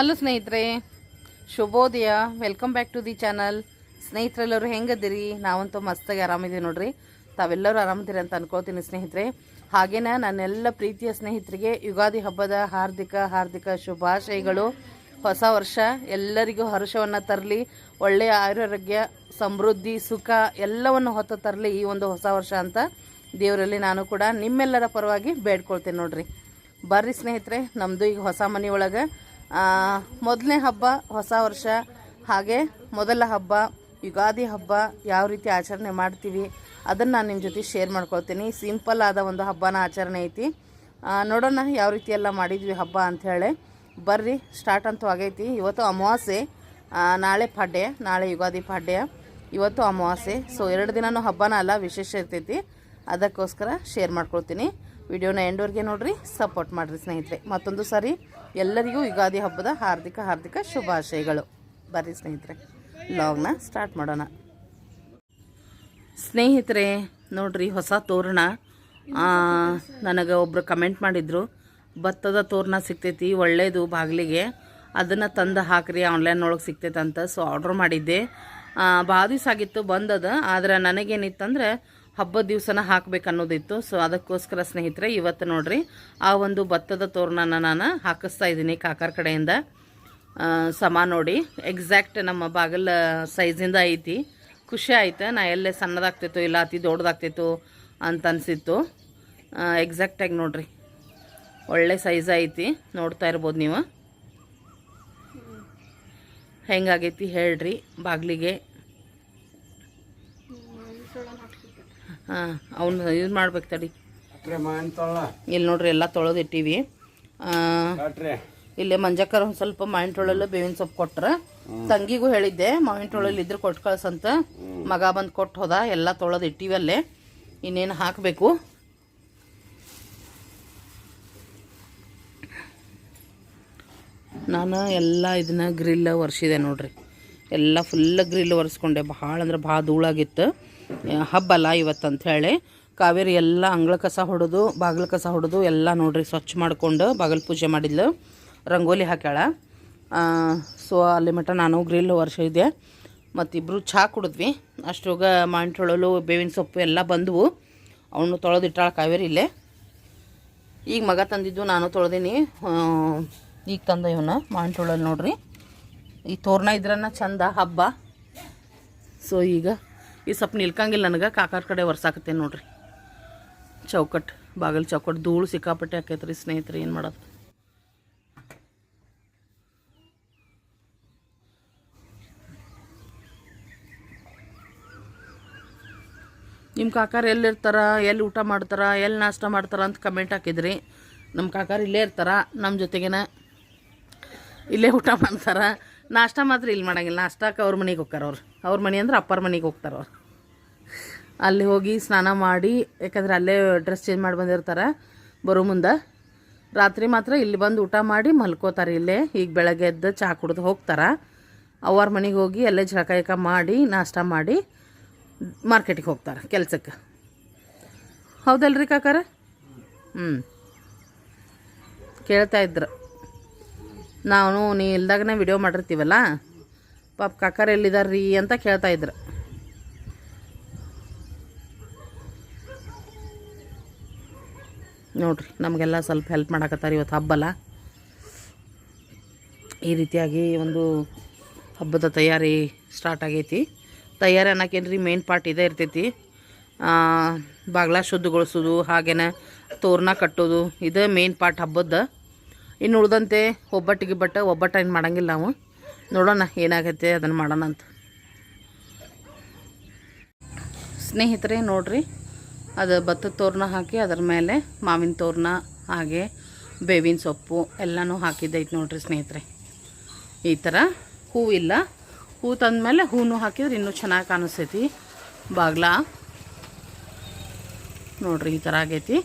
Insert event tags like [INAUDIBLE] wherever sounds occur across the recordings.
Hello ಸ್ನೇಹಿತರೆ, ಶುಭೋದಯ. Welcome back to the channel ಸ್ನೇಹಿತರೆಲ್ಲರೂ ಹೆಂಗದಿರಿ ನಾವಂತೂ ಮಸ್ತಾಗಿ ಆರಾಮಿದ್ದೀವಿ ನೋಡ್ರಿ. ತಾವೆಲ್ಲರೂ ಆರಾಮದಿರಿ ಅಂತ ಅನ್ಕೋತೀನಿ ಸ್ನೇಹಿತರೆ. ಹಾಗೇನ ನನ್ನೆಲ್ಲ ಪ್ರೀತಿಯ ಸ್ನೇಹಿತರಿಗೆ ಯುಗಾದಿ ಹಬ್ಬದ ಹಾರ್ದಿಕ ಹಾರ್ದಿಕ ಶುಭಾಶಯಗಳು. ಹೊಸ ವರ್ಷ, ಎಲ್ಲರಿಗೂ ಹರ್ಷವನ್ನು ತರಲಿ, ಒಳ್ಳೆಯ ಆರೋಗ್ಯ, ಸಮೃದ್ಧಿ, ಸುಖ ಎಲ್ಲವನ್ನು ಹೊತ್ತು ತರಲಿ ಈ ಒಂದು ಹೊಸ ವರ್ಷ ಅಂತ ದೇವರಲ್ಲಿ ನಾನು ಕೂಡ ನಿಮ್ಮೆಲ್ಲರ ಪರವಾಗಿ ಬೇಡ್ಕೊಳ್ತೀನಿ ನೋಡ್ರಿ. ಬರ್ರಿ ಸ್ನೇಹಿತರೆ ನಮ್ಮದು ಈಗ ಹೊಸ ಮನೆಯೊಳಗೆ ಮೊದಲನೇ ಹಬ್ಬ ಹೊಸ ವರ್ಷ, ಹಾಗೆ ಮೊದಲ ಹಬ್ಬ, ಯುಗಾದಿ ಹಬ್ಬ ಯಾವ ರೀತಿ ಆಚರಣೆ ಮಾಡ್ತೀವಿ ಅದನ್ನು ನಾನು ನಿಮ್ಮ ಜೊತೆ ಶೇರ್ ಮಾಡ್ಕೊಳ್ತೀನಿ. ಸಿಂಪಲ್ ಆದ ಒಂದು ಹಬ್ಬನ ಆಚರಣೆ ಐತಿ. ನೋಡೋಣ ಯಾವ ರೀತಿ ಎಲ್ಲ ಮಾಡಿದ್ವಿ ಹಬ್ಬ ಅಂಥೇಳಿ ಬರ್ರಿ ಸ್ಟಾರ್ಟ್ ಅಂತೂ ಆಗೈತಿ. ಇವತ್ತು ಅಮಾವಾಸ್ಯೆ ನಾಳೆ ಪಾಡ್ಯ, ನಾಳೆ ಯುಗಾದಿ ಪಾಡ್ಯ. ಇವತ್ತು ಅಮಾವಾಸ್ಯೆ. ಸೊ ಎರಡು ದಿನವೂ ಹಬ್ಬನ ಅಲ್ಲ, ವಿಶೇಷ ಇರ್ತೈತಿ. ಅದಕ್ಕೋಸ್ಕರ ಶೇರ್ ಮಾಡ್ಕೊಳ್ತೀನಿ. ವಿಡಿಯೋನ ಎಂಡೋರ್ಗೆ ನೋಡ್ರಿ, ಸಪೋರ್ಟ್ ಮಾಡಿರಿ ಸ್ನೇಹಿತರೆ. ಮತ್ತೊಂದು ಸಾರಿ ಎಲ್ಲರಿಗೂ ಯುಗಾದಿ ಹಬ್ಬದ ಹಾರ್ದಿಕ ಹಾರ್ದಿಕ ಶುಭಾಶಯಗಳು. ಬರ್ರಿ ಸ್ನೇಹಿತರೆ ಲಾಗ್ನ ಸ್ಟಾರ್ಟ್ ಮಾಡೋಣ. ಸ್ನೇಹಿತರೆ, ನೋಡ್ರಿ ಹೊಸ ತೋರಣ. ನನಗೆ ಒಬ್ಬರು ಕಮೆಂಟ್ ಮಾಡಿದರು, ಭತ್ತದ ತೋರಣ ಸಿಗ್ತೈತಿ ಒಳ್ಳೆಯದು ಬಾಗಿಲಿಗೆ. ಅದನ್ನು ತಂದು ಹಾಕ್ರಿ ಆನ್ಲೈನ್ ಒಳಗೆ ಸಿಗ್ತೈತೆ ಅಂತ ಸೊ ಆರ್ಡ್ರ್ ಮಾಡಿದ್ದೆ ಭಾಳ ದಿವಸ ಆಗಿತ್ತು ಬಂದದ, ಆದರೆ ನನಗೇನಿತ್ತಂದ್ರೆ ಹಬ್ಬದ ದಿವಸನ ಹಾಕ್ಬೇಕು ಅನ್ನೋದಿತ್ತು. ಸೊ ಅದಕ್ಕೋಸ್ಕರ ಸ್ನೇಹಿತರೆ ಇವತ್ತು ನೋಡಿರಿ ಆ ಒಂದು ಭತ್ತದ ತೋರಣನ ನಾನು ಹಾಕಿಸ್ತಾ ಇದ್ದೀನಿ ಕಾಕರ್ ಕಡೆಯಿಂದ. ಸಮ ನೋಡಿ ಎಕ್ಸಾಕ್ಟ್ ನಮ್ಮ ಬಾಗಿಲ ಸೈಜಿಂದ ಐತಿ. ಖುಷಿ ಆಯ್ತು. ನಾ ಎಲ್ಲೇ ಸಣ್ಣದಾಗ್ತಿತ್ತು ಇಲ್ಲ ಅತಿ ದೊಡ್ಡದಾಗ್ತಿತ್ತು ಅಂತ ಅನಿಸಿತ್ತು. ಎಕ್ಸಾಕ್ಟಾಗಿ ನೋಡಿರಿ. ಒಳ್ಳೆ ಸೈಜ್ ಐತಿ. ನೋಡ್ತಾ ಇರ್ಬೋದು ನೀವು. ಹೆಂಗಾಗೈತಿ ಹೇಳ್ರಿ ಬಾಗಿಲಿಗೆ. ಹಾಂ ಅವನ್ನ ಇದು ಮಾಡ್ಬೇಕು ತಡಿ. ಇಲ್ಲಿ ನೋಡ್ರಿ ಎಲ್ಲ ತೊಳೆದು ಇಟ್ಟೀವಿ ಇಲ್ಲೇ ಮಂಜಕ್ಕರ ಒಂದು ಸ್ವಲ್ಪ ಮಾವಿನ ತೊಳಲು ಬೇವಿನ ಸೊಪ್ಪು ಕೊಟ್ರೆ. ತಂಗಿಗೂ ಹೇಳಿದ್ದೆ ಮಾವಿನ ತೊಳಲು ಇದ್ರೆ ಕೊಟ್ಟು ಕಳ್ಸಂತ. ಮಗ ಬಂದು ಕೊಟ್ಟು ಹೋದ ಎಲ್ಲ ತೊಳೆದು ಇಟ್ಟಿವಿ ಅಲ್ಲೇ. ಇನ್ನೇನು ಹಾಕಬೇಕು? ನಾನು ಎಲ್ಲ ಇದನ್ನ ಗ್ರಿಲ್ ಒರೆಸಿದೆ ನೋಡ್ರಿ. ಎಲ್ಲ ಫುಲ್ ಗ್ರಿಲ್ ಒರೆಸ್ಕೊಂಡೆ. ಭಾಳ ಅಂದ್ರೆ ಭಾಳ ಧೂಳಾಗಿತ್ತು. ಹಬ್ಬ ಅಲ್ಲ ಇವತ್ತು ಹೇಳಿ ಕಾವೇರಿ ಎಲ್ಲ ಅಂಗಳ ಕಸ ಹೊಡೆದು, ಬಾಗಿಲು ಕಸ ಹೊಡೆದು ಎಲ್ಲ ನೋಡ್ರಿ ಸ್ವಚ್ಛ ಮಾಡ್ಕೊಂಡು ಬಾಗಿಲು ಪೂಜೆ ಮಾಡಿದ್ಲು. ರಂಗೋಲಿ ಹಾಕ್ಯಾಳ. ಸೊ ಅಲ್ಲಿ ಮಟ್ಟ ನಾನು ಗ್ರಿಲ್ ವರ್ಷ ಇದೆ ಮತ್ತಿಬ್ಬರು ಚಹಾ ಕುಡಿದ್ವಿ. ಅಷ್ಟೊಗ ಮಾವಿನ ಬೇವಿನ ಸೊಪ್ಪು ಎಲ್ಲ ಬಂದವು. ಅವನು ತೊಳೆದಿಟ್ಟಾಳ ಕಾವೇರಿ ಇಲ್ಲೇ. ಈಗ ಮಗ ತಂದಿದ್ದು ನಾನು ತೊಳೆದೀನಿ. ಈಗ ತಂದ ಇವನ್ನ ಮಾವಿನ ನೋಡ್ರಿ. ಈ ತೋರಣ ಇದ್ರನ್ನ ಚಂದ ಹಬ್ಬ. ಸೊ ಈಗ ಈ ಸ್ವಲ್ಪ ನಿಲ್ಕಂಗಿಲ್ಲ ನನಗೆ, ಕಾಕಾರ ಕಡೆ ಒರ್ಸಾಕತ್ತೇನೆ ನೋಡ್ರಿ. ಚೌಕಟ್, ಬಾಗಿಲು ಚೌಕಟ್, ಧೂಳು ಸಿಕ್ಕಾಪಟ್ಟೆ ಹಾಕೈತ್ರಿ ಸ್ನೇಹಿತರೆ, ಏನು ಮಾಡೋದು? ನಿಮ್ಮ ಕಾಕಾರ ಎಲ್ಲಿರ್ತಾರ ಎಲ್ಲಿ ಊಟ ಮಾಡ್ತಾರ, ಎಲ್ಲಿ ನಾಷ್ಟ ಮಾಡ್ತಾರ ಅಂತ ಕಮೆಂಟ್ ಹಾಕಿದ್ರಿ. ನಮ್ಮ ಕಾಕಾರ ಇಲ್ಲೇ ಇರ್ತಾರ ನಮ್ಮ ಜೊತೆಗೇನ ಇಲ್ಲೇ ಊಟ ಮಾಡ್ತಾರ. ನಾಷ್ಟ ಮಾತ್ರ ಇಲ್ಲಿ ಮಾಡಂಗಿಲ್ಲ ನಾಷ್ಟಕ್ಕೆ ಅವ್ರ ಮನೆಗೆ ಹೋಗ್ತಾರ ಅವ್ರು ಮನೆ ಅಂದ್ರೆ ಅಪ್ಪರ ಮನೆಗೆ ಹೋಗ್ತಾರ ಅವ್ರು. ಅಲ್ಲಿ ಹೋಗಿ ಸ್ನಾನ ಮಾಡಿ, ಯಾಕಂದ್ರೆ ಅಲ್ಲೇ ಡ್ರೆಸ್ ಚೇಂಜ್ ಮಾಡಿ ಬಂದಿರ್ತಾರೆ, ಬರೋ ಮುಂದೆ. ರಾತ್ರಿ ಮಾತ್ರ ಇಲ್ಲಿ ಬಂದು ಊಟ ಮಾಡಿ ಮಲ್ಕೋತಾರೆ ಇಲ್ಲೇ. ಈಗ ಬೆಳಗ್ಗೆ ಎದ್ದು ಚಹಾ ಕುಡಿದು ಹೋಗ್ತಾರೆ. ಅವ್ರ ಮನೆಗೆ ಹೋಗಿ ಅಲ್ಲೇ ಜಳಕಾಯಕ ಮಾಡಿ, ನಾಷ್ಟ ಮಾಡಿ ಮಾರ್ಕೆಟಿಗೆ ಹೋಗ್ತಾರೆ ಕೆಲಸಕ್ಕೆ. ಹೌದಲ್ರಿ ಕಾಕಾರ? ಹ್ಞೂ ಕೇಳ್ತಾ ಇದ್ರು. ನಾವು ನೀ ಇಲ್ದಾಗನೇ ವಿಡಿಯೋ ಮಾಡಿರ್ತೀವಲ್ಲ? ಪಾಪ ಕಾಕಾರ ಎಲ್ಲಿದಾರ್ರಿ ಅಂತ ಕೇಳ್ತಾ ನೋಡ್ರಿ, ನಮಗೆಲ್ಲ ಸ್ವಲ್ಪ ಹೆಲ್ಪ್ ಮಾಡಾಕತ್ತಾರೆ ಇವತ್ತು ಹಬ್ಬಲ್ಲ ಈ ರೀತಿಯಾಗಿ ಒಂದು ಹಬ್ಬದ ತಯಾರಿ ಸ್ಟಾರ್ಟ್ ಆಗೈತಿ. ತಯಾರಿ ಅನ್ನೋಕೇನ್ರಿ ಮೇನ್ ಪಾರ್ಟ್ ಇದೇ ಇರ್ತೈತಿ. ಬಾಗ್ಲ ಶುದ್ಧಗೊಳಿಸೋದು, ಹಾಗೇನೆ ತೋರಣ ಕಟ್ಟೋದು, ಇದೇ ಮೇನ್ ಪಾರ್ಟ್ ಹಬ್ಬದ ಇನ್ನು ಉಳ್ದಂತೆ ಒಬ್ಬಟ್ಟಿಗೆ ಬಟ್ಟೆ, ಒಬ್ಬಟ್ಟು ಏನು ಮಾಡಂಗಿಲ್ಲ ನಾವು. ನೋಡೋಣ ಏನಾಗತ್ತೆ ಅದನ್ನು ಮಾಡೋಣ ಅಂತ ಸ್ನೇಹಿತರೆ, ನೋಡ್ರಿ ಅದು ಭತ್ತದ ತೋರಣ ಹಾಕಿ ಅದರ ಮೇಲೆ ಮಾವಿನ ತೋರಣ, ಹಾಗೆ ಬೇವಿನ ಸೊಪ್ಪು ಎಲ್ಲನೂ ಹಾಕಿದ್ದೈತೆ ನೋಡಿರಿ ಸ್ನೇಹಿತರೆ. ಈ ಥರ ಹೂವಿಲ್ಲ ಹೂ ತಂದಮೇಲೆ ಹೂನು ಹಾಕಿದ್ರೆ ಇನ್ನೂ ಚೆನ್ನಾಗಿ ಕಾಣಿಸ್ತೈತಿ. ಬಾಗ್ಲ ನೋಡ್ರಿ ಈ ಥರ ಆಗೈತಿ.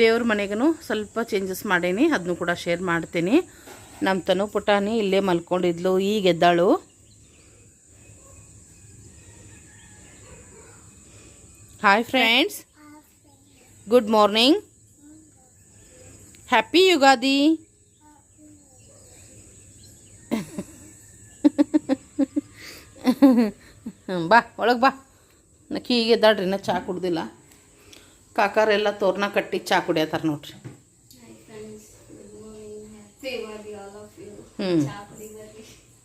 ದೇವ್ರ ಮನೆಗೂ ಸ್ವಲ್ಪ ಚೇಂಜಸ್ ಮಾಡೀನಿ. ಅದನ್ನು ಕೂಡ ಶೇರ್ ಮಾಡ್ತೀನಿ. ನಮ್ಮ ತನು ಪುಟಾಣಿ ಇಲ್ಲೇ ಮಲ್ಕೊಂಡಿದ್ಲು, ಈಗ ಎದ್ದಾಳು. Hi friends good morning happy Ugadi ಬಾ ಒಳಗೆ ಬಾ. ನಕ್ಕಿ ಈಗ ಎದ್ದಾಡ್ರಿ ಇನ್ನ ಚಹಾ ಕುಡ್ದಿಲ್ಲ. ಕಾಕಾರೆಲ್ಲ ತೋರಣ ಕಟ್ಟಿ ಚಹಾ ಕುಡಿಯತ್ತಾರ ನೋಡ್ರಿ. ಹ್ಞೂ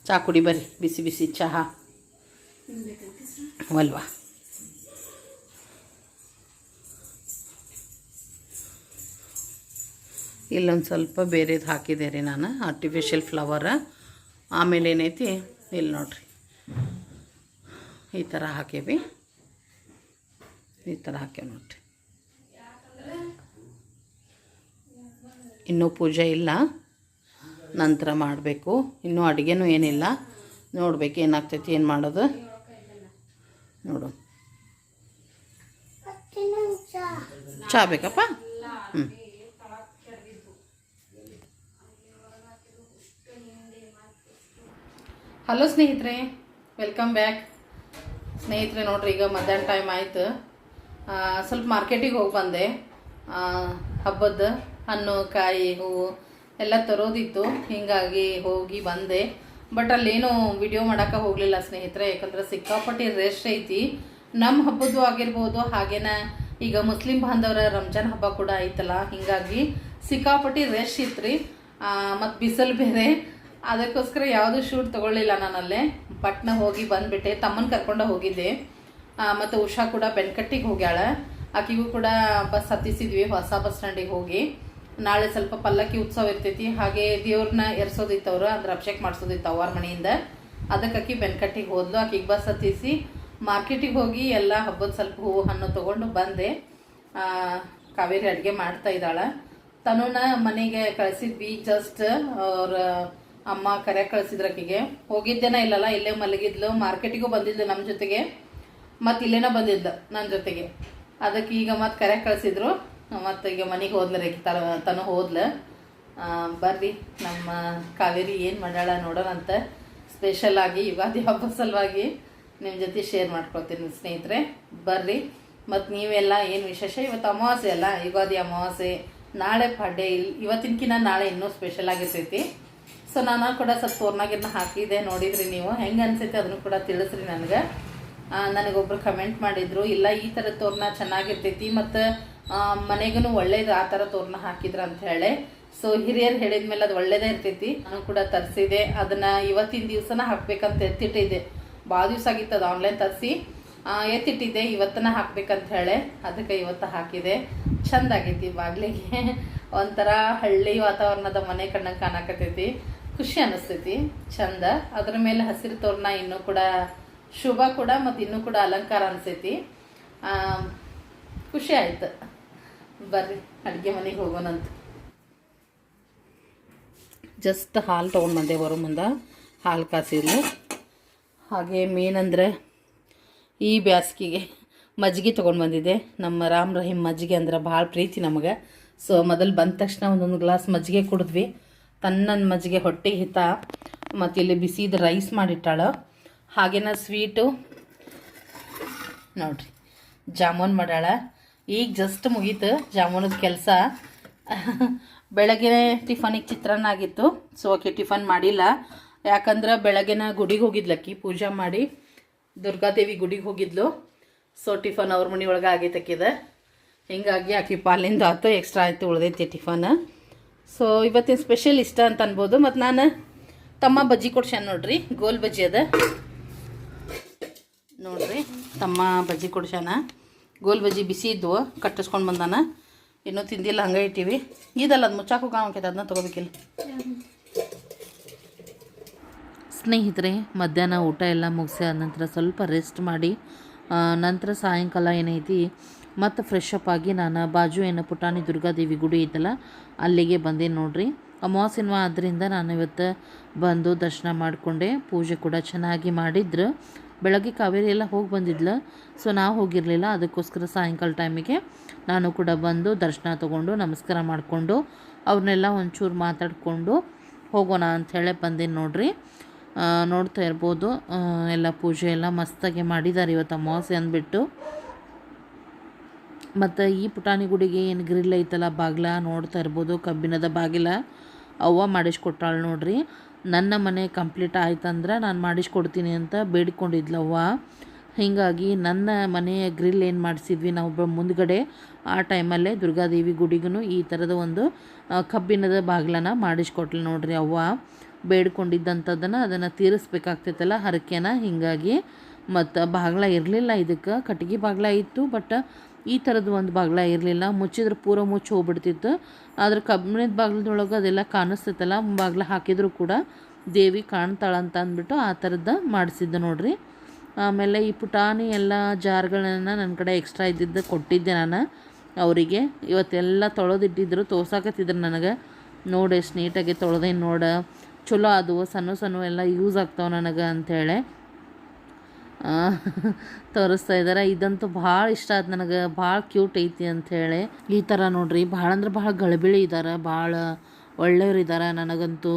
ಚಹಾ ಕುಡಿ ಬರ್ರಿ. ಬಿಸಿ ಬಿಸಿ ಚಹಾ ಅಲ್ವಾ? ಇಲ್ಲೊಂದು ಸ್ವಲ್ಪ ಬೇರೆದು ಹಾಕಿದೆ ರೀ ನಾನು ಆರ್ಟಿಫಿಷಿಯಲ್ ಫ್ಲವರ ಆಮೇಲೆ ಏನೈತಿ ಇಲ್ಲಿ ನೋಡ್ರಿ. ಈ ಥರ ಹಾಕೇವಿ. ಈ ಥರ ಹಾಕ್ಯಾವ ನೋಡ್ರಿ. ಇನ್ನೂ ಪೂಜೆ ಇಲ್ಲ. ನಂತರ ಮಾಡಬೇಕು. ಇನ್ನೂ ಅಡುಗೆನೂ ಏನಿಲ್ಲ. ನೋಡ್ಬೇಕು ಏನಾಗ್ತೈತಿ ಏನು ಮಾಡೋದು. ನೋಡು. ಚಾ ಬೇಕಪ್ಪ? ಹ್ಞೂ ಹಲೋ ಸ್ನೇಹಿತರೆ ವೆಲ್ಕಮ್ ಬ್ಯಾಕ್ ಸ್ನೇಹಿತರೆ ನೋಡ್ರಿ, ಈಗ ಮಧ್ಯಾಹ್ನ ಟೈಮ್ ಆಯಿತು. ಸ್ವಲ್ಪ ಮಾರ್ಕೆಟಿಗೆ ಹೋಗಿ ಬಂದೆ. ಹಬ್ಬದ ಹಣ್ಣು, ಕಾಯಿ, ಹೂವು ಎಲ್ಲ ತರೋದಿತ್ತು. ಹೀಗಾಗಿ ಹೋಗಿ ಬಂದೆ. ಬಟ್ ಅಲ್ಲೇನು ವಿಡಿಯೋ ಮಾಡೋಕೆ ಹೋಗಲಿಲ್ಲ ಸ್ನೇಹಿತರೆ, ಯಾಕಂದ್ರೆ ಸಿಕ್ಕಾಪಟ್ಟಿ ರೆಸ್ಟ್ ಐತಿ. ನಮ್ಮ ಹಬ್ಬದ್ದು ಆಗಿರ್ಬೋದು, ಹಾಗೇನ ಈಗ ಮುಸ್ಲಿಂ ಬಾಂಧವರ ರಂಜಾನ್ ಹಬ್ಬ ಕೂಡ ಐತಲ್ಲ, ಹಿಂಗಾಗಿ ಸಿಕ್ಕಾಪಟ್ಟಿ ಇತ್ತು ರೀ ಮತ್ತು ಬಿಸಿಲು ಬೇರೆ. ಅದಕ್ಕೋಸ್ಕರ ಯಾವುದು ಶೂಟ್ ತಗೊಳ್ಳಿಲ್ಲ ನಾನಲ್ಲೇ. ಪಟ್ನ ಹೋಗಿ ಬಂದ್ಬಿಟ್ಟೆ. ತಮ್ಮನ ಕರ್ಕೊಂಡು ಹೋಗಿದ್ದೆ. ಮತ್ತು ಉಷಾ ಕೂಡ ಬೆನ್ಕಟ್ಟಿಗೆ ಹೋಗ್ಯಾಳ. ಆಕಿಗೂ ಕೂಡ ಬಸ್ ಹತ್ತಿಸಿದ್ವಿ, ಹೊಸ ಬಸ್ ಸ್ಟ್ಯಾಂಡಿಗೆ ಹೋಗಿ. ನಾಳೆ ಸ್ವಲ್ಪ ಪಲ್ಲಕ್ಕಿ ಉತ್ಸವ ಇರ್ತೈತಿ. ಹಾಗೆ ದೇವ್ರನ್ನ ಎರ್ಸೋದಿತ್ತು ಅವ್ರು ಅಂದ್ರೆ ಅಭಿಷೇಕ್ ಮಾಡಿಸೋದಿತ್ತು ಅವ್ರ ಮನೆಯಿಂದ. ಅದಕ್ಕೆ ಆಕಿ ಬೆನ್ಕಟ್ಟಿಗೆ ಹೋದ್ಲು. ಆಕಿಗೆ ಬಸ್ ಹತ್ತಿಸಿ ಮಾರ್ಕೆಟಿಗೆ ಹೋಗಿ ಎಲ್ಲ ಹಬ್ಬದ ಸ್ವಲ್ಪ ಹೂವು, ಹಣ್ಣು ತೊಗೊಂಡು ಬಂದೆ. ಕಾವೇರಿ ಅಡುಗೆ ಮಾಡ್ತಾ ಇದ್ದಾಳೆ. ತನುನ ಮನೆಗೆ ಕಳಿಸಿದ್ವಿ. ಜಸ್ಟ್ ಅವ್ರ ಅಮ್ಮ ಕರೆ ಕಳಿಸಿದ್ರ ಆಕಿಗೆ ಹೋಗಿದ್ದೇನ ಇಲ್ಲಲ್ಲ, ಇಲ್ಲೇ ಮಲಗಿದ್ಲು, ಮಾರ್ಕೆಟಿಗೂ ಬಂದಿದ್ಲು ನಮ್ಮ ಜೊತೆಗೆ. ಮತ್ತು ಇಲ್ಲೇನ ಬಂದಿದ್ದ ನನ್ನ ಜೊತೆಗೆ. ಅದಕ್ಕೆ ಈಗ ಮತ್ತೆ ಕರೆ ಕಳಿಸಿದ್ರು. ಮತ್ತು ಈಗ ಮನೆಗೆ ಹೋದ್ಲ ರೀ ತರ ತನು ಹೋದ್ಲ. ಬರ್ರಿ, ನಮ್ಮ ಕಾವೇರಿ ಏನು ಮಾಡ್ಯಾಳ ನೋಡೋಣ ಅಂತ ಆಗಿ, ಯುಗಾದಿ ಹಬ್ಬ ಸಲುವಾಗಿ ನಿಮ್ಮ ಜೊತೆ ಶೇರ್ ಮಾಡ್ಕೊಳ್ತೀನಿ ಸ್ನೇಹಿತರೆ. ಬರ್ರಿ, ಮತ್ತು ನೀವೆಲ್ಲ ಏನು ವಿಶೇಷ? ಇವತ್ತು ಅಮಾವಾಸ್ಯೆ ಅಲ್ಲ, ಯುಗಾದಿ ಅಮಾವಾಸ್ಯೆ. ನಾಳೆ ಪಾಡ್ಯ ಇಲ್, ಇವತ್ತಿನಕಿನ್ನ ನಾಳೆ ಇನ್ನೂ ಸ್ಪೆಷಲ್ ಆಗಿರ್ತೈತಿ. ಸೊ ನಾನು ಕೂಡ ಸ್ವಲ್ಪ ತೋರ್ನಾಗಿರ್ನ ಹಾಕಿದೆ ನೋಡಿದ್ರಿ ನೀವು. ಹೆಂಗೆ ಅನಿಸುತ್ತೆ ಅದನ್ನು ಕೂಡ ತಿಳಿಸ್ರಿ ನನಗೆ. ನನಗೊಬ್ರು ಕಮೆಂಟ್ ಮಾಡಿದ್ರು, ಇಲ್ಲ, ಈ ಥರ ತೋರಣ ಚೆನ್ನಾಗಿರ್ತೈತಿ, ಮತ್ತು ಮನೆಗೂ ಒಳ್ಳೇದು ಆ ಥರ ತೋರಣ ಹಾಕಿದ್ರು ಅಂತ ಹೇಳಿ. ಸೊ ಹಿರಿಯರು ಹೇಳಿದ್ಮೇಲೆ ಅದು ಒಳ್ಳೇದೇ ಇರ್ತೈತಿ. ನಾನು ಕೂಡ ತರಿಸಿದೆ. ಅದನ್ನು ಇವತ್ತಿನ ದಿವಸನ ಹಾಕ್ಬೇಕಂತ ಎತ್ತಿಟ್ಟಿದ್ದೆ. ಭಾಳ ದಿವಸ ಆಗಿತ್ತು ಅದು ಆನ್ಲೈನ್ ತರಿಸಿ. ಎತ್ತಿಟ್ಟಿದ್ದೆ, ಇವತ್ತನ ಹಾಕ್ಬೇಕಂತ ಹೇಳಿ. ಅದಕ್ಕೆ ಇವತ್ತು ಹಾಕಿದೆ. ಚಂದ ಆಗೈತಿ ಬಾಗ್ಲಿಗೆ. ಒಂಥರ ಹಳ್ಳಿ ವಾತಾವರಣದ ಮನೆ ಕಣ್ಣಂಗೆ ಕಾಣಕತ್ತೈತಿ. ಖುಷಿ ಅನಿಸ್ತೈತಿ ಚಂದ. ಅದ್ರ ಮೇಲೆ ಹಸಿರು ತೋರಣ ಇನ್ನೂ ಕೂಡ ಶುಭ ಕೂಡ ಮತ್ತು ಇನ್ನೂ ಕೂಡ ಅಲಂಕಾರ ಅನಿಸೈತಿ. ಖುಷಿ ಆಯ್ತು. ಬರ್ರಿ, ಅಡುಗೆ ಮನೆಗೆ ಹೋಗೋಣಂತ ಜಸ್ಟ್ ಹಾಲು ತೊಗೊಂಡು ಬಂದೆ ಬರೋ ಮುಂದೆ, ಹಾಲು ಕಾಸಿದ್ಲು. ಹಾಗೆ ಮೇನಂದ್ರೆ ಈ ಬ್ಯಾಸ್ಗಿಗೆ ಮಜ್ಜಿಗೆ ತೊಗೊಂಡು ಬಂದಿದ್ದೆ. ನಮ್ಮ ರಾಮ್ ರಹೀಮ್ ಮಜ್ಜಿಗೆ ಅಂದ್ರೆ ಭಾಳ ಪ್ರೀತಿ ನಮಗೆ. ಸೊ ಮೊದಲು ಬಂದ ತಕ್ಷಣ ಒಂದೊಂದು ಗ್ಲಾಸ್ ಮಜ್ಜಿಗೆ ಕುಡಿದ್ವಿ. ತಣ್ಣನ ಮಜ್ಜಿಗೆ ಹೊಟ್ಟೆ ಹಿತ ಮತ್ತು ಇಲ್ಲಿ ಬಿಸಿದ ರೈಸ್ ಮಾಡಿಟ್ಟಾಳ. ಹಾಗೇನ ಸ್ವೀಟು ನೋಡ್ರಿ, ಜಾಮೂನ್ ಮಾಡ್ಯಾಳ ಈಗ ಜಸ್ಟ್ ಮುಗೀತು ಜಾಮೂನದ ಕೆಲಸ. ಬೆಳಗ್ಗೆ ಟಿಫನಿಗೆ ಚಿತ್ರಾನ್ನ ಆಗಿತ್ತು ಸೊ ಆಕೆ ಟಿಫನ್ ಮಾಡಿಲ್ಲ. ಯಾಕಂದ್ರೆ ಬೆಳಗ್ಗೆನ ಗುಡಿಗೆ ಹೋಗಿದ್ಲಕ್ಕಿ ಪೂಜೆ ಮಾಡಿ. ದುರ್ಗಾದೇವಿ ಗುಡಿಗೆ ಹೋಗಿದ್ಲು ಸೊ ಟಿಫನ್ ಅವ್ರ ಮನೆ ಒಳಗೆ ಆಗೈತಕ್ಕಿದೆ ಹಿಂಗಾಗಿ ಆಕೆ ಪಾಲಿಂದ ಆತು ಎಕ್ಸ್ಟ್ರಾ ಆಯ್ತು ಉಳ್ದೈತಿ ಟಿಫನ್. ಸೊ ಇವತ್ತಿನ ಸ್ಪೆಷಲ್ ಇಷ್ಟ ಅಂತ ಅನ್ಬೋದು. ಮತ್ತು ನಾನು ತಮ್ಮ ಬಜ್ಜಿ ಕೊಡ್ಸ್ಯಾನ ನೋಡ್ರಿ. ಗೋಲ್ ಬಜ್ಜಿ ಅದ. ನೋಡ್ರಿ, ತಮ್ಮ ಬಜ್ಜಿ ಕೊಡ್ಸ್ಯಾನ ಗೋಲ್ ಬಜ್ಜಿ ಬಿಸಿ ಇದ್ವು, ಕಟ್ಟಿಸ್ಕೊಂಡು ಬಂದಾನ. ಇನ್ನೂ ತಿಂದಿಲ್ಲ, ಹಂಗೆ ಇಟ್ಟಿವಿ. ಇದಲ್ಲ, ಅದು ಮುಚ್ಚಾಕು ಕಾಣಕೈತೆ ಅದನ್ನ ತೊಗೋಬೇಕಿಲ್ಲ. ಸ್ನೇಹಿತರೆ, ಮಧ್ಯಾಹ್ನ ಊಟ ಎಲ್ಲ ಮುಗಿಸಿ ನಂತರ ಸ್ವಲ್ಪ ರೆಸ್ಟ್ ಮಾಡಿ ನಂತರ ಸಾಯಂಕಾಲ ಏನೈತಿ ಮತ್ತು ಫ್ರೆಶ್ ಅಪ್ ಆಗಿ ನಾನು ಬಾಜು ಏನು ಪುಟಾಣಿ ದುರ್ಗಾದೇವಿ ಗುಡಿ ಐತಲ್ಲ, ಅಲ್ಲಿಗೆ ಬಂದೆ ನೋಡ್ರಿ. ಅಮಾವಾಸ್ಯನವ ಆದ್ದರಿಂದ ನಾನು ಇವತ್ತು ಬಂದು ದರ್ಶನ ಮಾಡಿಕೊಂಡೆ, ಪೂಜೆ ಕೂಡ ಚೆನ್ನಾಗಿ ಮಾಡಿದ್ರು. ಬೆಳಗ್ಗೆ ಕಾವೇರಿ ಎಲ್ಲ ಹೋಗಿ ಬಂದಿದ್ಲು ಸೊ ನಾವು ಹೋಗಿರಲಿಲ್ಲ, ಅದಕ್ಕೋಸ್ಕರ ಸಾಯಂಕಾಲ ಟೈಮಿಗೆ ನಾನು ಕೂಡ ಬಂದು ದರ್ಶನ ತೊಗೊಂಡು ನಮಸ್ಕಾರ ಮಾಡಿಕೊಂಡು ಅವ್ರನ್ನೆಲ್ಲ ಒಂಚೂರು ಮಾತಾಡಿಕೊಂಡು ಹೋಗೋಣ ಅಂಥೇಳಿ ಬಂದೆ ನೋಡ್ರಿ. ನೋಡ್ತಾ ಇರ್ಬೋದು ಎಲ್ಲ ಪೂಜೆ ಎಲ್ಲ ಮಸ್ತಾಗಿ ಮಾಡಿದ್ದಾರೆ ಇವತ್ತು ಅಮಾವಾಸ್ಯೆ ಅಂದ್ಬಿಟ್ಟು. ಮತ್ತು ಈ ಪುಟಾಣಿ ಗುಡಿಗೆ ಏನು ಗ್ರಿಲ್ ಐತಲ್ಲ, ಬಾಗಿಲ ನೋಡ್ತಾ ಇರ್ಬೋದು, ಕಬ್ಬಿಣದ ಬಾಗಿಲ, ಅವ್ವ ಮಾಡಿಸ್ಕೊಟ್ಟಾಳು ನೋಡ್ರಿ. ನನ್ನ ಮನೆ ಕಂಪ್ಲೀಟ್ ಆಯ್ತಂದ್ರೆ ನಾನು ಮಾಡಿಸ್ಕೊಡ್ತೀನಿ ಅಂತ ಬೇಡಿಕೊಂಡಿದ್ಲವ್ವ. ಹೀಗಾಗಿ ನನ್ನ ಮನೆಯ ಗ್ರಿಲ್ ಏನು ಮಾಡಿಸಿದ್ವಿ ನಾವು ಮುಂದ್ಗಡೆ, ಆ ಟೈಮಲ್ಲೇ ದುರ್ಗಾದೇವಿ ಗುಡಿಗೂ ಈ ಥರದ ಒಂದು ಕಬ್ಬಿಣದ ಬಾಗಿಲನ ಮಾಡಿಸ್ಕೊಟ್ಲು ನೋಡ್ರಿ ಅವ್ವ. ಬೇಡ್ಕೊಂಡಿದ್ದಂಥದ್ದನ್ನು ಅದನ್ನು ತೀರಿಸ್ಬೇಕಾಗ್ತೈತಲ್ಲ ಹರಕೆನ. ಹೀಗಾಗಿ ಮತ್ತು ಬಾಗಿಲ ಇರಲಿಲ್ಲ ಇದಕ್ಕೆ. ಕಟ್ಟಿಗೆ ಬಾಗಿಲ ಇತ್ತು ಬಟ್ ಈ ಥರದ್ದು ಒಂದು ಬಾಗ್ಲ ಇರಲಿಲ್ಲ. ಮುಚ್ಚಿದ್ರೆ ಪೂರ ಮುಚ್ಚಿ ಹೋಗ್ಬಿಡ್ತಿತ್ತು. ಆದರೆ ಕಬ್ಬಿಣದ ಬಾಗ್ಲದೊಳಗೆ ಅದೆಲ್ಲ ಕಾಣಿಸ್ತೈತಲ್ಲ ಬಾಗ್ಲ ಹಾಕಿದ್ರು ಕೂಡ ದೇವಿ ಕಾಣ್ತಾಳಂತ ಅಂದ್ಬಿಟ್ಟು ಆ ಥರದ್ದು ಮಾಡಿಸಿದ್ದೆ ನೋಡಿರಿ. ಆಮೇಲೆ ಈ ಪುಟಾಣಿ ಎಲ್ಲ ಜಾರ್ಗಳನ್ನು ನನ್ನ ಕಡೆ ಎಕ್ಸ್ಟ್ರಾ ಇದ್ದಿದ್ದು ಕೊಟ್ಟಿದ್ದೆ ನಾನು ಅವರಿಗೆ. ಇವತ್ತೆಲ್ಲ ತೊಳೆದಿಟ್ಟಿದ್ರು, ತೋರ್ಸಾಕತ್ತಿದ್ರು ನನಗೆ. ನೋಡಿ ಎಷ್ಟು ನೀಟಾಗಿ ತೊಳೆದೇನು ನೋಡ. ಚಲೋ ಅದು ಸಣ್ಣ ಸಣ್ಣ ಎಲ್ಲ ಯೂಸ್ ಆಗ್ತಾವೆ ನನಗೆ ಅಂಥೇಳಿ ತೋರಿಸ್ತಾ ಇದ್ದಾರೆ ಇದಂತೂ ಭಾಳ ಇಷ್ಟ ಆಯ್ತು ನನಗೆ. ಭಾಳ ಕ್ಯೂಟ್ ಐತಿ ಅಂಥೇಳಿ ಈ ಥರ ನೋಡ್ರಿ, ಭಾಳ ಅಂದ್ರೆ ಭಾಳ ಗಳಬಿಳಿ ಇದ್ದಾರೆ ಭಾಳ ಒಳ್ಳೆಯವ್ರು ಇದ್ದಾರೆ ನನಗಂತೂ.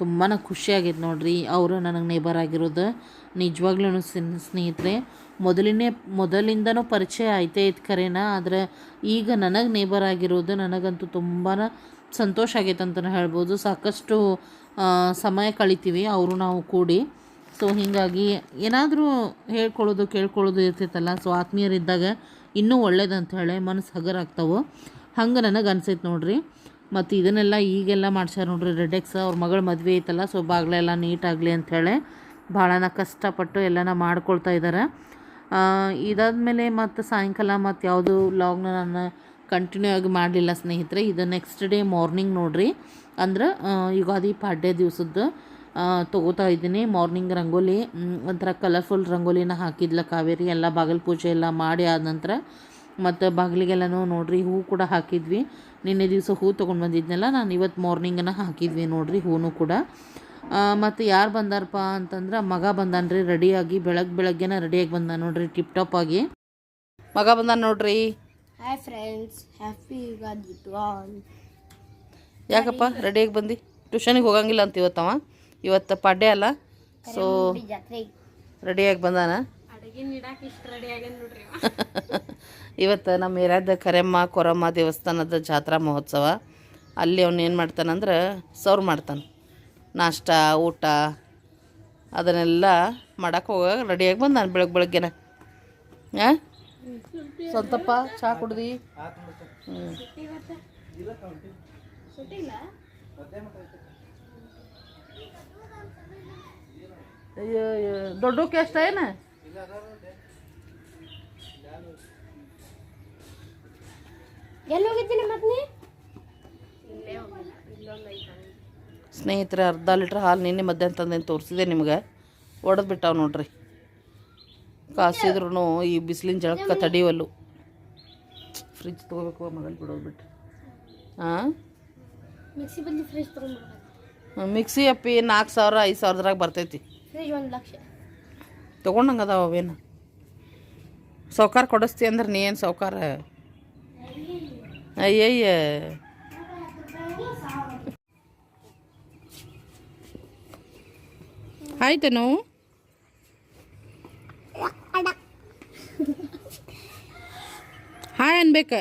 ತುಂಬಾ ಖುಷಿ ಆಗೈತೆ ನೋಡ್ರಿ. ಅವರು ನನಗೆ ನೇಬರ್ ಆಗಿರೋದು. ನಿಜವಾಗ್ಲೂ ಸ್ನೇಹಿತರೆ, ಮೊದಲಿನೇ, ಮೊದಲಿಂದನೂ ಪರಿಚಯ ಐತೆ ಇತ್ತು ಖರೇನ ಆದರೆ ಈಗ ನನಗೆ ನೇಬರ್ ಆಗಿರೋದು ನನಗಂತೂ ತುಂಬಾ ಸಂತೋಷ ಆಗೈತೆ ಅಂತಲೇ ಹೇಳ್ಬೋದು. ಸಾಕಷ್ಟು ಸಮಯ ಕಳಿತೀವಿ, ಅವರು ನಾವು ಕೂಡಿ. ಸೊ ಹೀಗಾಗಿ ಏನಾದರೂ ಹೇಳ್ಕೊಳ್ಳೋದು, ಕೇಳ್ಕೊಳ್ಳೋದು ಇರ್ತೈತಲ್ಲ. ಸೊ ಆತ್ಮೀಯರಿದ್ದಾಗ ಇನ್ನೂ ಒಳ್ಳೇದಂತ ಹೇಳಿ ಮನಸ್ಸು ಹಗರಾಗ್ತಾವೆ. ಹಂಗೆ ನನಗೆ ಅನ್ಸೈತೆ ನೋಡ್ರಿ. ಮತ್ತು ಇದನ್ನೆಲ್ಲ ಈಗೆಲ್ಲ ಮಾಡ್ಸ್ಯಾರ ನೋಡ್ರಿ ರೆಡೆಕ್ಸ್ ಅವ್ರ ಮಗಳ ಮದುವೆ ಐತಲ್ಲ. ಸೊ ಬಾಗಿಲೆಲ್ಲ ನೀಟಾಗಲಿ ಅಂಥೇಳಿ ಭಾಳನ ಕಷ್ಟಪಟ್ಟು ಎಲ್ಲನ ಮಾಡ್ಕೊಳ್ತಾ ಇದ್ದಾರೆ ಇದಾದ ಮೇಲೆ ಮತ್ತು ಸಾಯಂಕಾಲ ಮತ್ತು ಯಾವುದು ಲಾಗ್ನ ನಾನು ಕಂಟಿನ್ಯೂ ಆಗಿ ಮಾಡಲಿಲ್ಲ ಸ್ನೇಹಿತರೆ. ಇದು ನೆಕ್ಸ್ಟ್ ಡೇ ಮಾರ್ನಿಂಗ್ ನೋಡ್ರಿ. ಅಂದ್ರೆ ಯುಗಾದಿ ಪಾಡ್ಯ ದಿವಸದ್ದು. ತೊಗೋತಾ ಇದ್ದೀನಿ. ಮಾರ್ನಿಂಗ್ ರಂಗೋಲಿ ಒಂಥರ ಕಲರ್ಫುಲ್ ರಂಗೋಲಿನ ಹಾಕಿದ್ಲ ಕಾವೇರಿ. ಎಲ್ಲ ಬಾಗಿಲು ಪೂಜೆ ಎಲ್ಲ ಮಾಡಿ ಆದ ನಂತರ ಮತ್ತು ಬಾಗಿಲಿಗೆಲ್ಲನೂ ನೋಡ್ರಿ ಹೂ ಕೂಡ ಹಾಕಿದ್ವಿ. ನಿನ್ನೆ ದಿವಸ ಹೂ ತೊಗೊಂಡು ಬಂದಿದ್ನಲ್ಲ ನಾನು ಇವತ್ತು ಮಾರ್ನಿಂಗನ್ನು ಹಾಕಿದ್ವಿ ನೋಡ್ರಿ ಹೂನು ಕೂಡ. ಮತ್ತು ಯಾರು ಬಂದಾರಪ್ಪ ಅಂತಂದ್ರೆ ಮಗ ಬಂದಾನ್ರಿ ರೆಡಿಯಾಗಿ ಬೆಳಗ್ಗೆ ಬೆಳಗ್ಗೆನ ರೆಡಿಯಾಗಿ ಬಂದ ನೋಡ್ರಿ ಟಿಪ್ ಟಾಪ್ ಆಗಿ. ಮಗ ಬಂದ ನೋಡ್ರಿ. Hi friends happy Ugadi. To all ಯಾಕಪ್ಪ ರೆಡಿಯಾಗಿ ಬಂದು? ಟ್ಯೂಷನಿಗೆ ಹೋಗಂಗಿಲ್ಲ ಅಂತ ಇವತ್ತವ? ಇವತ್ತು ಪಾಡ್ಯ ಅಲ್ಲ? ಸೊ ಜಾತ್ರೆ ರೆಡಿಯಾಗಿ ಬಂದಾನ? ಅಡುಗೆ ನೀಡಕ್ಕೆ ಇಷ್ಟು ರೆಡಿ ಆಗ್ಯಾನ ನೋಡ್ರಿ [LAUGHS] ಇವತ್ತು ನಮ್ಮ ಏರ್ಯಾದ ಕರೆಮ್ಮ ಕೊರಮ್ಮ ದೇವಸ್ಥಾನದ ಜಾತ್ರಾ ಮಹೋತ್ಸವ. ಅಲ್ಲಿ ಅವ್ನು ಏನು ಮಾಡ್ತಾನಂದ್ರೆ ಸರ್ವ್ ಮಾಡ್ತಾನೆ. ನಾಷ್ಟ ಊಟ ಅದನ್ನೆಲ್ಲ ಮಾಡೋಕೆ ಹೋಗ ರೆಡಿಯಾಗಿ ಬಂದಾನ ಬೆಳಗ್ಗೆ ಬೆಳಗ್ಗೆನ. ಹಾಂ ಸ್ವಂತಪ್ಪ ಚಹಾ ಕುಡ್ದು? ಹ್ಞೂ ದೊಡ್ಡಕ್ಕೆ ಎಷ್ಟ ಏನು? ಸ್ನೇಹಿತರೆ ಅರ್ಧ ಲೀಟ್ರ್ ಹಾಲು ನಿನ್ನೆ ಮಧ್ಯಾಹ್ನ ತಂದೇನು ತೋರಿಸಿದೆ ನಿಮ್ಗೆ. ಒಡೆದು ಬಿಟ್ಟಾವ ನೋಡ್ರಿ. ಕಾಸಿದ್ರು ಈ ಬಿಸಿಲಿನ ಜಳಕ್ಕೆ ತಡಿವಲ್ಲು ಫ್ರಿಜ್ ತೊಗೋಬೇಕು ಮಗಲ್ ಬಿಡೋದು ಬಿಟ್ಟು ಹಾಂ ಮಿಕ್ಸಿ ಅಪ್ಪಿ ನಾಲ್ಕು ಸಾವಿರ ಐದು ಸಾವಿರದ್ರಾಗ ಬರ್ತೈತಿ. ಫ್ರಿಜ್ ಒಂದು ಲಕ್ಷ. ತೊಗೊಂಡಂಗೆ ಅದಾವ ಅವೇನು? ಸೌಕಾರ ಕೊಡಿಸ್ತಿ ಅಂದ್ರೆ ನೀ ಏನು ಸೌಕಾರ? ಅಯ್ಯಯ್ಯ. ಆಯ್ತೇನು ಹಾಯ್ ಅನ್ಬೇಕ.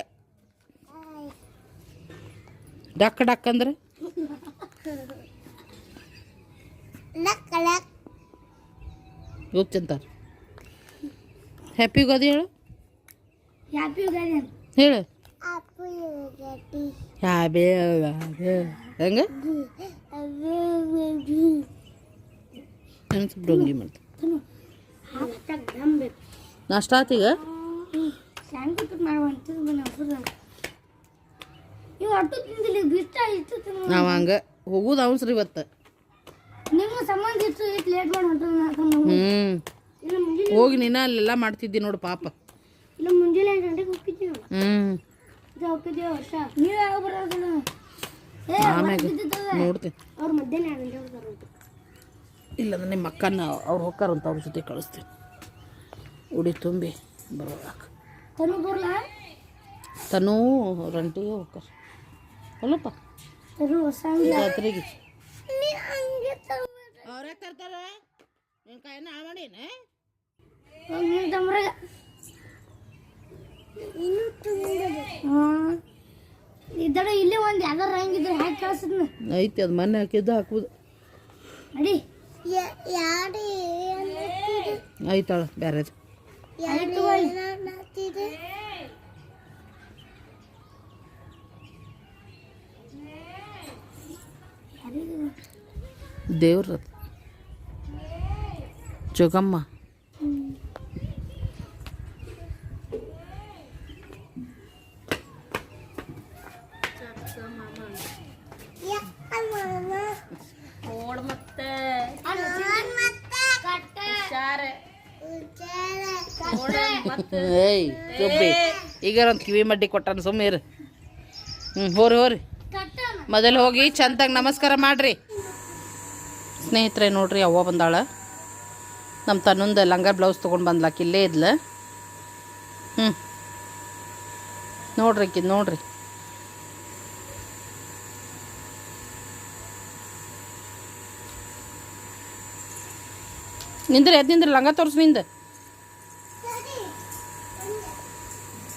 ಡಕ್ ಡಕ್ ಅಂದ್ರೆ? ಗೊತ್ತಂತಾರೆ ಹ್ಯಾಪಿ ಯುಗಾದಿ ಹೇಳು ಹೇಳು ಹ್ಯಾಪಿ ಯುಗಾದಿ ಹೆಂಗೆ ಸ್ವಲ್ಪ ಡೊಂಗಿ ನಂಬೇಕು ನಾಷ್ಟ ಆತೀಗ ನಾವು ಹಂಗೆ ಹೋಗುದು ಅವಸರ ಇವತ್ತು ನಿಮ್ಮ ಸಂಬಂಧ ಇತ್ತು ಇಟ್ಟು ಲೇಟ್ ಮಾಡಿ ಹೊಂಟದ ಹ್ಞೂ ಹೋಗಿ ನೀನು ಅಲ್ಲೆಲ್ಲ ಮಾಡ್ತಿದ್ದಿ ನೋಡು ಪಾಪ. ಹ್ಞೂ. ನೋಡ್ತೀನಿ. ಗಂಟೆಗೆ ನಿಮ್ಮ ಅಕ್ಕನ ಅವ್ರು ಹೋಗ್ತಾರಂತ ಅವ್ರ ಜೊತೆ ಕಳಿಸ್ತೀನಿ. ಉಡಿ ತುಂಬಿ ಬರೋದಾಕ ತನು ಬರಲ? ತನೂ ರಂಟಿಗೆ ಹೋಗ್ತಾರೆ. ಅಲ್ಲಪ್ಪ. ಹೊಸ ಜಾತ್ರೆಗೆ. ಅವ್ರೇ ತರ್ತಾರ ನಿನ್ನ ಕಾಯಿನ ಹಾಳು ಮಾಡೀನಿ ಇದ್ದಡ ಇಲ್ಲೇ ಒಂದು ಯಾವ್ದಾರ ಹಂಗಿದ್ರೆ ಹಾಕಿ ಕಳ್ಸಿದ್ನ. ಐತಿ ಅದು ಮನೆ ಹಾಕಿದ್ದು ಹಾಕುದು. ನಡಿ ಐತಾಳ ಬ್ಯಾರೆ ದೇವ್ರ ಜೋಗಮ್ಮ. ಏಯ್ ಚುಬ್ಬಿ ಈಗ ಒಂದು ಕಿವಿ ಮಡ್ಡಿ ಕೊಟ್ಟಾನ ಸುಮ್ಮೀರ್ ಹ್ಞೂ ಹೋರಿ ಹೋರಿ. ಮೊದಲು ಹೋಗಿ ಚಂದಾಗಿ ನಮಸ್ಕಾರ ಮಾಡ್ರಿ. ಸ್ನೇಹಿತರೆ ನೋಡ್ರಿ ಅವ್ವ ಬಂದಾಳ. ನಮ್ಮ ತನ್ನೊಂದು ಲಂಗ ಬ್ಲೌಸ್ ತೊಗೊಂಡು ಬಂದ್ಲಾಕ ಇಲ್ಲೇ ಇದ್ಲ. ಹ್ಞೂ ನೋಡ್ರಿ ಆಕಿ ನೋಡ್ರಿ. ನಿಂದ್ರೆ, ಎದ್ ನಿಂದ್ರಿ, ಲಂಗ ತೋರಿಸ್ನಿಂದ.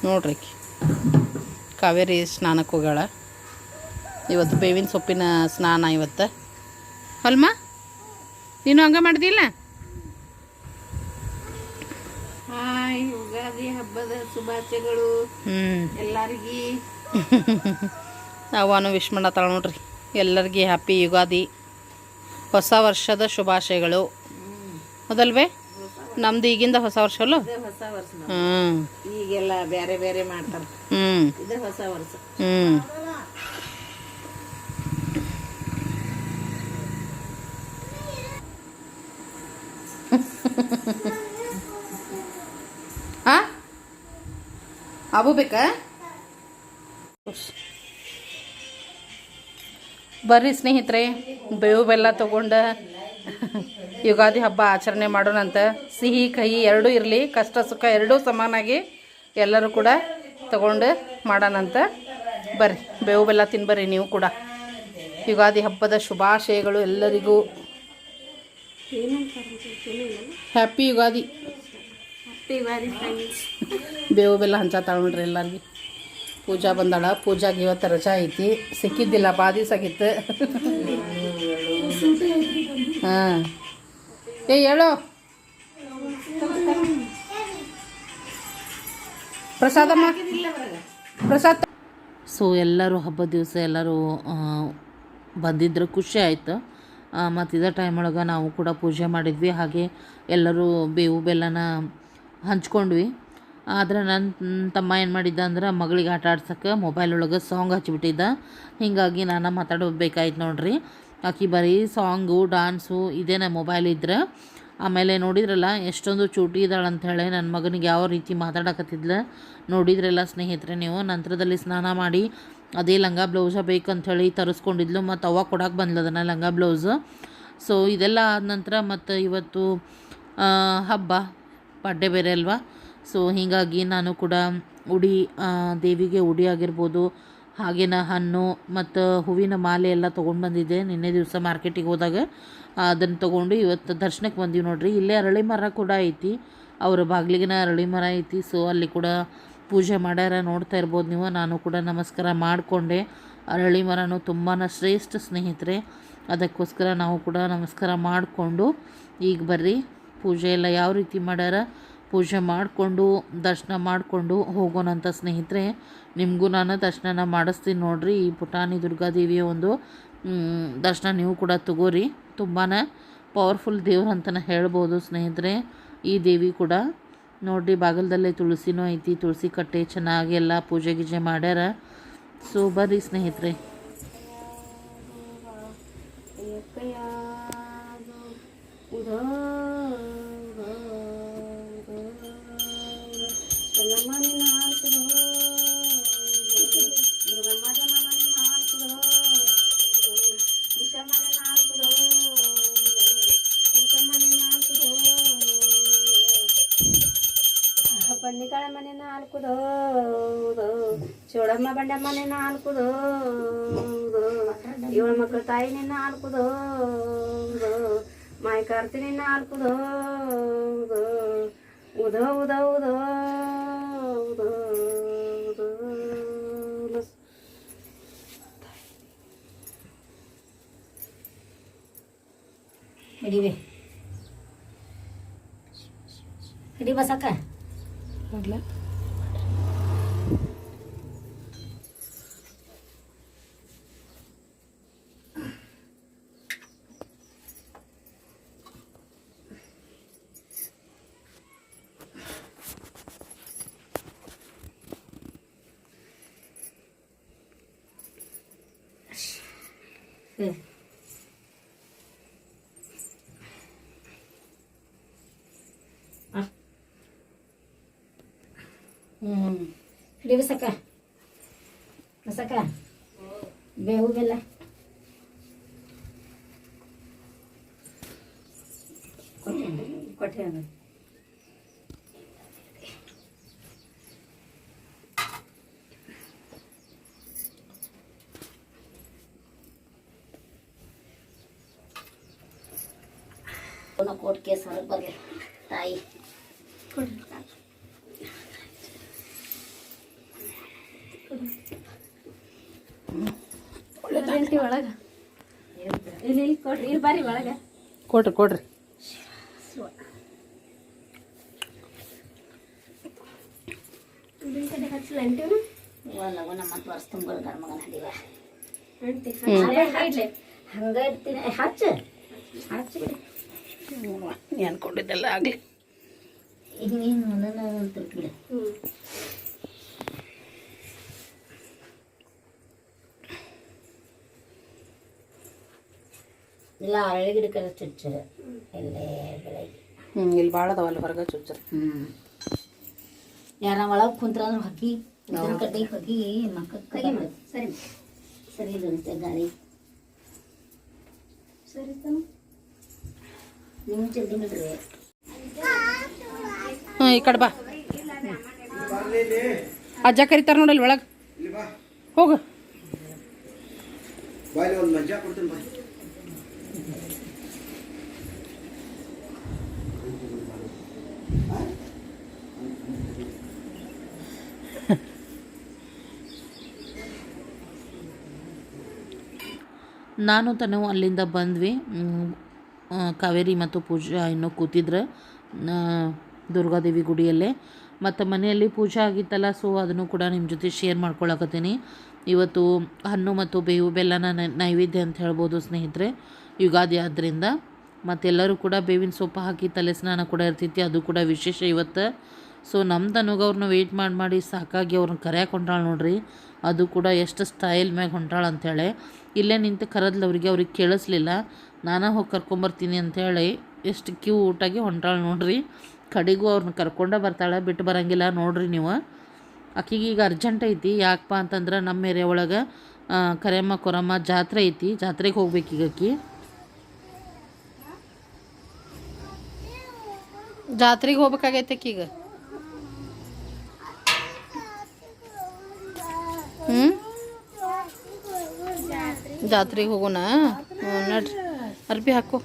ನೋಡ್ರಿ ಕಾವೇರಿ ಸ್ನಾನಕ್ಕೆ ಹೋಗ್ಯಾಳ. ಇವತ್ತು ಬೇವಿನ ಸೊಪ್ಪಿನ ಸ್ನಾನ ಇವತ್ತು. ಅಲ್ಮ, ನೀನು ಹಂಗ ಮಾಡ್ದಿಲ್ಲ? ಯುಗಾದಿ ಹಬ್ಬದ ಶುಭಾಶಯಗಳು. ಎಲ್ಲರಿಗೂ. ಅವನು ವಿಶ್ ಮಾಡತ್ತಾಳ ನೋಡ್ರಿ. ಎಲ್ಲರಿಗೆ ಹ್ಯಾಪಿ ಯುಗಾದಿ. ಹೊಸ ವರ್ಷದ ಶುಭಾಶಯಗಳು. ಹೌದಲ್ವೇ? ನಮ್ದು ಈಗಿಂದ ಹೊಸ ವರ್ಷ ಅಲ್ಲ? ಹೊಸ ವರ್ಷ ಹ್ಞೂ ಈಗೆಲ್ಲ ಬೇರೆ ಬೇರೆ ಮಾಡ್ತಾರೆ. ಹ್ಞೂ ಇದು ಹೊಸ ವರ್ಷ. ಹ್ಞೂ ಆ [LAUGHS] ಅವು ಬೇಕಾ? ಬರ್ರಿ ಸ್ನೇಹಿತರೆ ಬೇವು ಬೆಲ್ಲ ತಗೊಂಡು ಯುಗಾದಿ ಹಬ್ಬ ಆಚರಣೆ ಮಾಡೋಣಂತ. ಸಿಹಿ ಕಹಿ ಎರಡೂ ಇರಲಿ ಕಷ್ಟ ಸುಖ ಎರಡೂ ಸಮಾನಾಗಿ ಎಲ್ಲರೂ ಕೂಡ ತಗೊಂಡು ಮಾಡೋಣಂತ. ಬರ್ರಿ ಬೇವು ಬೆಲ್ಲ ತಿನ್ಬರ್ರಿ ನೀವು ಕೂಡ. ಯುಗಾದಿ ಹಬ್ಬದ ಶುಭಾಶಯಗಳು ಎಲ್ಲರಿಗೂ. ಹ್ಯಾಪಿ ಯುಗಾದಿ. ಬೇವು ಬೆಲ್ಲ ಹಂಚ ನೋಡ್ರಿ ಎಲ್ಲರಿಗೆ. ಪೂಜಾ ಬಂದಾಳ. ಪೂಜಾಗೆ ಇವತ್ತು ರಜಾ ಐತಿ. ಸಿಕ್ಕಿದ್ದಿಲ್ಲ ಬಾ ದಿವಸ ಆಗಿತ್ತು ಹಾಂ. ಏ ಹೇಳು. ಪ್ರಸಾದಮ್ಮ. ಪ್ರಸಾದ. ಸೊ ಎಲ್ಲರೂ ಹಬ್ಬದ ದಿವಸ ಎಲ್ಲರೂ ಬಂದಿದ್ರೆ ಬಂದಿದ್ರು ಖುಷಿ ಆಯಿತು. ಮತ್ತು ಇದೇ ಟೈಮ್ ಒಳಗೆ ನಾವು ಕೂಡ ಪೂಜೆ ಮಾಡಿದ್ವಿ. ಹಾಗೆ ಎಲ್ಲರೂ ಬೇವು ಬೆಲ್ಲನ ಹಂಚ್ಕೊಂಡ್ವಿ. ಆದ್ರೆ ನನ್ನ ತಮ್ಮ ಏನು ಮಾಡಿದ್ದ ಅಂದ್ರೆ ಮಗಳಿಗೆ ಆಟ ಆಡ್ಸೋಕ್ಕೆ ಮೊಬೈಲ್ ಒಳಗೆ ಸಾಂಗ್ ಹಚ್ಚಿಬಿಟ್ಟಿದ್ದ ಹೀಗಾಗಿ ನಾನು ಮಾತಾಡಬೇಕಾಯ್ತು ನೋಡ್ರಿ. ಆಕೆ ಬರೀ ಸಾಂಗು ಡಾನ್ಸು ಇದೇನ ಮೊಬೈಲ್ ಇದ್ರೆ. ಆಮೇಲೆ ನೋಡಿದ್ರಲ್ಲ ಎಷ್ಟೊಂದು ಚೂಟಿ ಇದ್ದಾಳೆ ಅಂಥೇಳಿ ನನ್ನ ಮಗನಿಗೆ ಯಾವ ರೀತಿ ಮಾತಾಡಕತ್ತಿದ್ಲ. ನೋಡಿದ್ರಲ್ಲ ಸ್ನೇಹಿತರೆ ನೀವು, ನಂತರದಲ್ಲಿ ಸ್ನಾನ ಮಾಡಿ ಅದೇ ಲಂಗ ಬ್ಲೌಸ ಬೇಕಂಥೇಳಿ ತರಿಸ್ಕೊಂಡಿದ್ಲು ಮತ್ತು ಅವಾಗ ಕೊಡೋಕೆ ಬಂದ್ಲು ಅದನ್ನು ಲಂಗ ಬ್ಲೌಸು ಸೊ ಇದೆಲ್ಲ ಆದ ನಂತರ ಮತ್ತು ಇವತ್ತು ಹಬ್ಬ. ಬಡ್ಡೆ ಬೇರೆ ಅಲ್ವಾ? ಸೊ ಹೀಗಾಗಿ ನಾನು ಕೂಡ ಉಡಿ ದೇವಿಗೆ ಉಡಿ ಆಗಿರ್ಬೋದು, ಹಾಗೇನ ಹಣ್ಣು ಮತ್ತು ಹೂವಿನ ಮಾಲೆ ಎಲ್ಲ ತೊಗೊಂಡು ಬಂದಿದ್ದೆ ನಿನ್ನೆ ದಿವಸ ಮಾರ್ಕೆಟಿಗೆ ಹೋದಾಗ. ಅದನ್ನು ತೊಗೊಂಡು ಇವತ್ತು ದರ್ಶನಕ್ಕೆ ಬಂದೀವಿ ನೋಡಿರಿ. ಇಲ್ಲೇ ಅರಳಿ ಮರ ಕೂಡ ಐತಿ. ಅವರ ಬಾಗಿಲಿಗಿನ ಅರಳಿ ಮರ ಐತಿ. ಸೊ ಅಲ್ಲಿ ಕೂಡ ಪೂಜೆ ಮಾಡ್ಯಾರ ನೋಡ್ತಾ ಇರ್ಬೋದು ನೀವು. ನಾನು ಕೂಡ ನಮಸ್ಕಾರ ಮಾಡಿಕೊಂಡೆ. ಅರಳಿ ಮರನೂ ತುಂಬಾ ಶ್ರೇಷ್ಠ ಸ್ನೇಹಿತರೆ. ಅದಕ್ಕೋಸ್ಕರ ನಾವು ಕೂಡ ನಮಸ್ಕಾರ ಮಾಡಿಕೊಂಡು ಈಗ ಬರ್ರಿ. ಪೂಜೆ ಎಲ್ಲ ಯಾವ ರೀತಿ ಮಾಡ್ಯಾರ? ಪೂಜೆ ಮಾಡಿಕೊಂಡು, ದರ್ಶನ ಮಾಡಿಕೊಂಡು ಹೋಗೋಣಂತ ಸ್ನೇಹಿತರೆ, ನಿಮಗೂ ನಾನು ದರ್ಶನನ ಮಾಡಿಸ್ತೀನಿ ನೋಡ್ರಿ. ಈ ಪುಟಾಣಿ ದುರ್ಗಾದೇವಿಯ ಒಂದು ದರ್ಶನ ನೀವು ಕೂಡ ತಗೋರಿ. ತುಂಬಾ ಪವರ್ಫುಲ್ ದೇವ್ರು ಅಂತಲೇ ಹೇಳ್ಬೋದು ಸ್ನೇಹಿತರೆ, ಈ ದೇವಿ ಕೂಡ. ನೋಡ್ರಿ, ಬಾಗಲದಲ್ಲೇ ತುಳಸಿನೂ ಐತಿ, ತುಳಸಿ ಕಟ್ಟೆ ಚೆನ್ನಾಗಿ ಎಲ್ಲ ಪೂಜೆ ಗೀಜೆ ಮಾಡ್ಯಾರ. ಸೊ ಬರ್ರಿ ಸ್ನೇಹಿತರೆ. ಬಂಡಿಕಾಳ ಮನೆ ನಾಲ್ಕುದು ಚೋಳಮ್ಮ ಬಂಡ ಮನೆ ನಾಲ್ಕುದು ಏಳು ಮಕ್ಕಳ ತಾಯಿ ನಿನ್ನ ನಾಲ್ಕುದು ಮಾಯ ಕಾರ್ತಿ ನಿನ್ನ ಉದ ಉದ ಉದ ಉದ ಹಿಡಿವೆ ಹಿಡಿ ಬಸಕ್ಕ. काढला ಹಿಡಿ ಬಸಕ್ಕ ಬಸಕ್ಕ ಬೇವು ಬೆಲ್ಲ ಕೊಟ್ಟೆ ಕೊಟ್ಟೆ ಅದು ಕೋಟ್ ಕೇಸ್ ಹೊರಗೆ ಬರಲಿ ತಾಯಿ ಒಳಗ. ಇಲ್ಲಿ ಇಲ್ಲಿ ಕೊಡ್ರಿ ಇಲ್ಲಿ ಬರ್ರಿ ಒಳಗ. ಕೊಡ್ರಿ ಕೊಡ್ರಿ. ಕಡೆ ಆಗ್ಲಿ. ಅಂತೀವಿ ಇವಲ್ಲ ನಮ್ಮ ಮತ್ತೆ ವರ್ಷ ತುಂಬ ಗರ್ಮಗನ ಹಡಿವ ಅಂತಿ ಇಡ್ಲಿ ಹಂಗ ಇರ್ತೀನಿ ಹಚ್ಚ ಹಚ್ಚ ಬಿಡಿ ಅನ್ಕೊಂಡಿದ್ದೆಲ್ಲ ಆಗಲಿ ಈಗ ನೀನು ಒಂದೊಂದು ಒಂದೊಂದು ಬಿಡು ಹ್ಞೂ ಇಲ್ಲ ಅರಳಿ ಗಿಡಕ್ಕೆ ಚುಚ್ಚರು. ಇಲ್ಲೇ ಬೆಳಗ್ಗೆ. ಹ್ಞೂ ಇಲ್ಲಿ ಭಾಳ ಅದಾವಲ್ಲ ಹೊರಗೆ ಚುಚ್ಚರ್. ಹ್ಞೂ ಯಾರ ಒಳಗೆ ಕುಂತ್ರ ಅಂದ್ರೆ ಹೊಕ್ಕಿ ಇದನ್ನ ಕಡ್ಡಿ ಹೊಕ್ಕಿ ಸರಿ ಸರಿ ಇದಂತೆ ಗಾಳಿ. ಸರಿ ನಿಮ್ಮ ಜಲ್ದಿ ಬಿಡ್ರಿ ಹಾಂ ಈ ಕಡೆ ಬಾ. ಅಜ್ಜ ಕರಿತಾರ ನೋಡಲ್ಲಿ ಒಳಗೆ. ಹೋಗು. ಬಾಯ್ ಒಂದು ಮಜ್ಜಾ ಕೊಡ್ತೀನಿ ಬಾಯ್ ನಾನು ತನು ಅಲ್ಲಿಂದ ಬಂದ್ವಿ. ಕಾವೇರಿ ಮತ್ತು ಪೂಜಾ ಇನ್ನೂ ಕೂತಿದ್ರೆ. ದುರ್ಗಾದೇವಿ ಗುಡಿಯಲ್ಲೇ. ಮತ್ತು ಮನೆಯಲ್ಲಿ ಪೂಜೆ ಆಗಿತ್ತಲ್ಲ ಸೊ ಅದನ್ನು ಕೂಡ ನಿಮ್ಮ ಜೊತೆ ಶೇರ್ ಮಾಡ್ಕೊಳಕತ್ತೀನಿ. ಇವತ್ತು ಹಣ್ಣು ಮತ್ತು ಬೇವು ಬೆಲ್ಲನ ನೈವೇದ್ಯ ಅಂತ ಹೇಳ್ಬೋದು ಸ್ನೇಹಿತರೆ, ಯುಗಾದಿ ಆದ್ದರಿಂದ ಮತ್ತೆಲ್ಲರೂ ಕೂಡ ಬೇವಿನ ಸೊಪ್ಪು ಹಾಕಿ ತಲೆ ಸ್ನಾನ ಕೂಡ ಇರ್ತೈತಿ, ಅದು ಕೂಡ ವಿಶೇಷ ಇವತ್ತು. ಸೊ ನಮ್ಮ ಅವ್ರನ್ನ ವೆಯ್ಟ್ ಮಾಡಿ ಮಾಡಿ ಸಾಕಾಗಿ ಅವ್ರನ್ನ ಕರ್ಯಾಕೆ ಹೊಂಟಾಳೆ ನೋಡ್ರಿ. ಅದು ಕೂಡ ಎಷ್ಟು ಸ್ಟೈಲ್ ಮ್ಯಾಗ ಹೊಂಟಾಳೆ ಅಂಥೇಳಿ ಇಲ್ಲೇ ನಿಂತು ಕರೆದ್ಲು ಅವರಿಗೆ ಅವ್ರಿಗೆ ಕೇಳಿಸ್ಲಿಲ್ಲ. ನಾನೇ ಹೋಗಿ ಕರ್ಕೊಂಬರ್ತೀನಿ ಅಂಥೇಳಿ ಎಷ್ಟು ಕ್ಯೂ ಊಟಾಗಿ ಹೊಂಟಾಳೆ ನೋಡ್ರಿ. ಕಡೆಗೂ ಅವ್ರನ್ನ ಕರ್ಕೊಂಡೇ ಬರ್ತಾಳೆ ಬಿಟ್ಟು ಬರಂಗಿಲ್ಲ. ನೋಡ್ರಿ ನೀವು. ಆಕಿಗೆ ಈಗ ಅರ್ಜೆಂಟ್ ಐತಿ. ಯಾಕಪ್ಪ ಅಂತಂದ್ರೆ ನಮ್ಮ ಏರಿಯಾ ಒಳಗೆ ಕರೆಯಮ್ಮ ಕೊರಮ್ಮ ಜಾತ್ರೆ ಐತಿ. ಜಾತ್ರೆಗೆ ಹೋಗ್ಬೇಕು ಈಗ ಆಕಿ. ಜಾತ್ರೆಗೆ ಹೋಗ್ಬೇಕಾಗೈತೆ ಈಗ. जात्री हो अरबी हाको